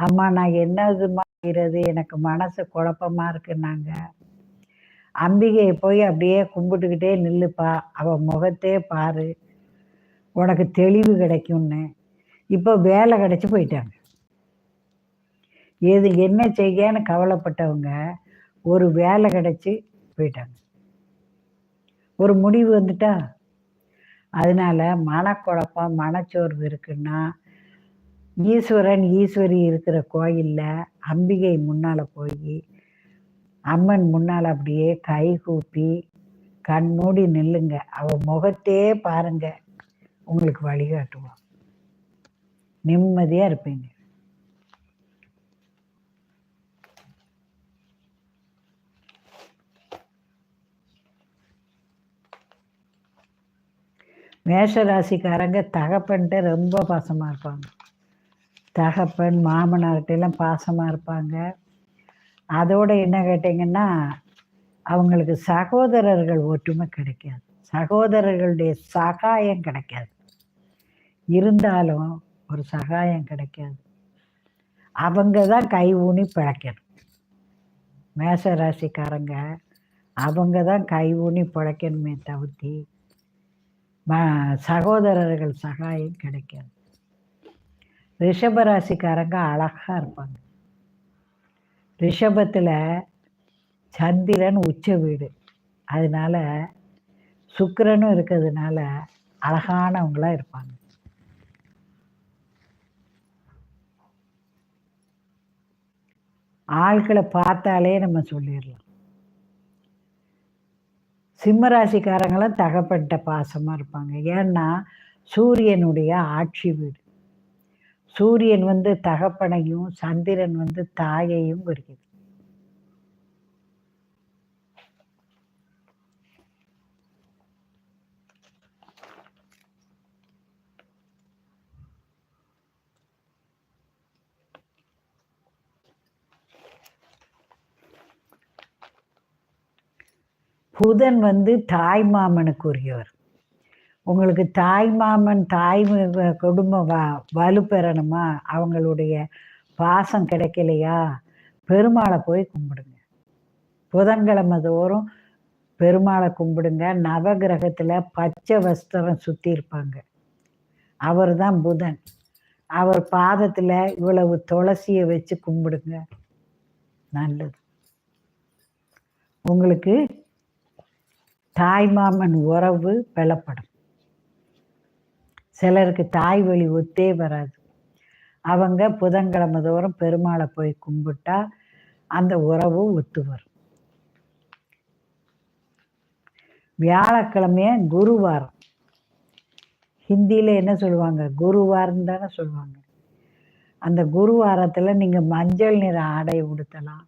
அம்மா நான் என்னதும்மா செய்றது? எனக்கு மனசு குழப்பமா இருக்குன்னாங்க. அம்பிகையை போய் அப்படியே கும்பிட்டுக்கிட்டே நில்லுப்பா. அவள் முகத்தே பாரு. உனக்கு தெளிவு கிடைக்கும்னு. இப்போ வேலை கிடைச்சி போயிட்டாங்க. எது என்ன செய்யன்னு கவலைப்பட்டவங்க ஒரு வேலை கிடைச்சி போயிட்டாங்க. ஒரு முடிவு வந்துட்டா. அதனால மனக்குழப்பம் மனச்சோர்வு இருக்குன்னா ஈஸ்வரன் ஈஸ்வரி இருக்கிற கோயிலில் அம்பிகை முன்னால் போய் அம்மன் முன்னால் அப்படியே கை கூப்பி கண் மூடி நில்லுங்க. அவள் முகத்தே பாருங்க. உங்களுக்கு வழிகாட்டுவான் நிம்மதியாக இருப்பீங்க. மேஷராசிக்காரங்க தகப்பன்ட்டு ரொம்ப பாசமாக இருப்பாங்க. தகப்பன் மாமனார்கிட்ட எல்லாம் இருப்பாங்க. அதோடு என்ன கேட்டிங்கன்னா அவங்களுக்கு சகோதரர்கள் ஒற்றுமை கிடைக்காது. சகோதரர்களுடைய சகாயம் கிடைக்காது. இருந்தாலும் ஒரு சகாயம் கிடைக்காது. அவங்க தான் கை ஊனி பிழைக்கணும். மேச ராசிக்காரங்க அவங்க தான் கை ஊனி பிழைக்கணுமே தவிர்த்தி ம- சகோதரர்கள் சகாயம் கிடைக்காது. ரிஷபராசிக்காரங்க அழகா இருப்பாங்க. ரிஷபத்தில் சந்திரன் உச்ச வீடு. அதனால சுக்கரனும் இருக்கிறதுனால அழகானவங்களா இருப்பாங்க. ஆட்களை பார்த்தாலே நம்ம சொல்லிடலாம். சிம்மராசிக்காரங்களும் தகப்பட்ட பாசமாக இருப்பாங்க. ஏன்னா சூரியனுடைய ஆட்சி வீடு. சூரியன் வந்து தகப்பனையும் சந்திரன் வந்து தாயையும் குறிக்குது. புதன் வந்து தாய் மாமனுக்குரியவர். உங்களுக்கு தாய் மாமன் தாய் குடும்பம் வ வலு பெறணுமா அவங்களுடைய பாசம் கிடைக்கலையா? பெருமாளை போய் கும்பிடுங்க. புதன்கிழமை தோறும் பெருமாளை கும்பிடுங்க. நவகிரகத்தில் பச்சை வஸ்திரம் சுற்றி இருப்பாங்க. அவர் தான் புதன். அவர் பாதத்தில் இவ்வளவு துளசியை வச்சு கும்பிடுங்க. நல்லது. உங்களுக்கு தாய் மாமன் உறவு பலப்படும். சிலருக்கு தாய் வழி ஒத்தே வராது. அவங்க புதன்கிழமை தோறும் பெருமாளை போய் கும்பிட்டா அந்த உறவு ஒத்து வரும். வியாழக்கிழமைய குருவாரம். ஹிந்தியில என்ன சொல்லுவாங்க? குருவாரம் தானே சொல்லுவாங்க. அந்த குருவாரத்துல நீங்க மஞ்சள் நிற ஆடை உடுத்தலாம்.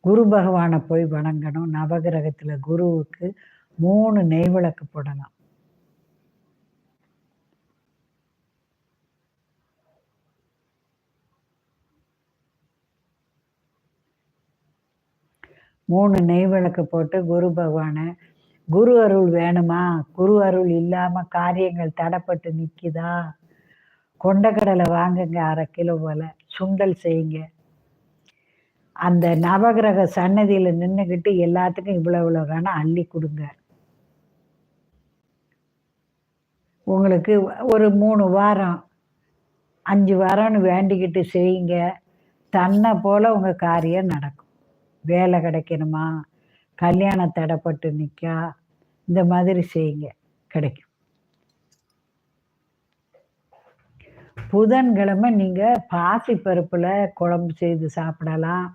குரு பகவானை போய் வணங்கணும். நவகிரகத்துல குருவுக்கு மூணு நெய் விளக்கு போடலாம். மூணு நெய் விளக்கு போட்டு குரு பகவானை குரு அருள் வேணுமா? குரு அருள் இல்லாம காரியங்கள் தடைப்பட்டு நிக்குதா? கொண்டக்கடலை வாங்குங்க அரை கிலோ போல சுண்டல் செய்யுங்க. அந்த நவகிரக சன்னதியில் நின்றுக்கிட்டு எல்லாத்துக்கும் இவ்வளோ இவ்வளோ வேணால் அள்ளி கொடுங்க. உங்களுக்கு ஒரு மூணு வாரம் அஞ்சு வாரம்னு வேண்டிக்கிட்டு செய்யுங்க. தன்னை போல் உங்கள் காரியம் நடக்கும். வேலை கிடைக்கணுமா? கல்யாணம் தடைப்பட்டு நிற்கா இந்த மாதிரி செய்யுங்க. கிடைக்கும். புதன்கிழமை நீங்கள் பாசி பருப்பில் குழம்பு செய்து சாப்பிடலாம்.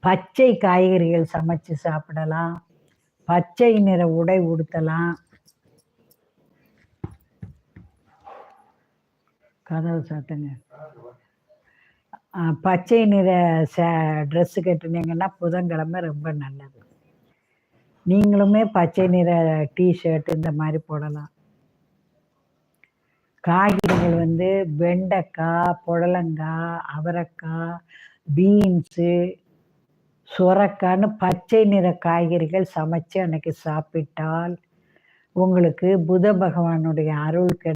பச்சை காய்கறிகள் சமைச்சு சாப்பிடலாம். பச்சை நிற உடை உடுத்தலாம். கதவு சாத்துங்க. பச்சை நிற ச ட்ரெஸ்ஸு கட்டுனீங்கன்னா புதன்கிழமை ரொம்ப நல்லது. நீங்களுமே பச்சை நிற டிஷர்ட் இந்த மாதிரி போடலாம். காய்கறிகள் வந்து வெண்டைக்காய் புடலங்காய் அவரைக்காய் பீன்ஸு சுரக்கான்னு பச்சை நிற காய்கறிகள் சமைச்சு அன்னைக்கு சாப்பிட்டால் உங்களுக்கு புத பகவானுடைய அருள் கிடை